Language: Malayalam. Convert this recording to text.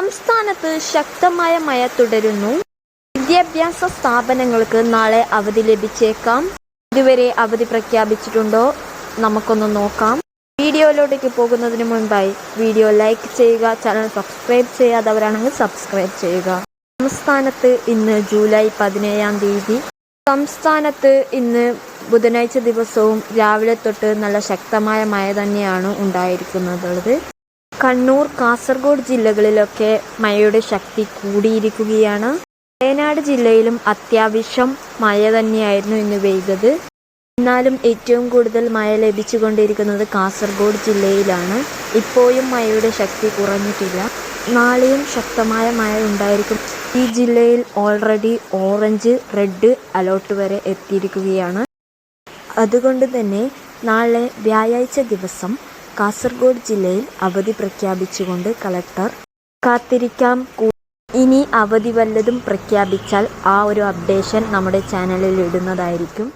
സംസ്ഥാനത്ത് ശക്തമായ മഴ തുടരുന്നു. വിദ്യാഭ്യാസ സ്ഥാപനങ്ങൾക്ക് നാളെ അവധി ലഭിച്ചേക്കാം. ഇതുവരെ അവധി പ്രഖ്യാപിച്ചിട്ടുണ്ടോ? നമുക്കൊന്ന് നോക്കാം. വീഡിയോയിലോട്ടേക്ക് പോകുന്നതിന് മുൻപായി വീഡിയോ ലൈക്ക് ചെയ്യുക ചാനൽ സബ്സ്ക്രൈബ് ചെയ്യാത്തവരാണെങ്കിൽ സബ്സ്ക്രൈബ് ചെയ്യുക. സംസ്ഥാനത്ത് ഇന്ന് ജൂലൈ പതിനേഴാം തീയതി. സംസ്ഥാനത്ത് ഇന്ന് ബുധനാഴ്ച ദിവസവും രാവിലെ തൊട്ട് നല്ല ശക്തമായ മഴ തന്നെയാണ് ഉണ്ടായിരിക്കുന്നത്. കണ്ണൂർ കാസർഗോഡ് ജില്ലകളിലൊക്കെ മഴയുടെ ശക്തി കൂടിയിരിക്കുകയാണ്. വയനാട് ജില്ലയിലും അത്യാവശ്യം മഴ തന്നെയായിരുന്നു ഇന്ന് പെയ്തത്. എന്നാലും ഏറ്റവും കൂടുതൽ മഴ ലഭിച്ചുകൊണ്ടിരിക്കുന്നത് കാസർഗോഡ് ജില്ലയിലാണ്. ഇപ്പോഴും മഴയുടെ ശക്തി കുറഞ്ഞിട്ടില്ല. നാളെയും ശക്തമായ മഴ ഉണ്ടായിരിക്കും. ഈ ജില്ലയിൽ ഓൾറെഡി ഓറഞ്ച് റെഡ് അലോട്ട് വരെ എത്തിയിരിക്കുകയാണ്. അതുകൊണ്ട് തന്നെ നാളെ വ്യാഴാഴ്ച ദിവസം കാസർഗോഡ് ജില്ലയിൽ അവധി പ്രഖ്യാപിച്ചുകൊണ്ട് കളക്ടർ കാത്തിരിക്കാം ഇനി അവധി വല്ലതും പ്രഖ്യാപിച്ചാൽ ആ ഒരു അപ്ഡേഷൻ നമ്മുടെ ചാനലിൽ ഇടുന്നതായിരിക്കും.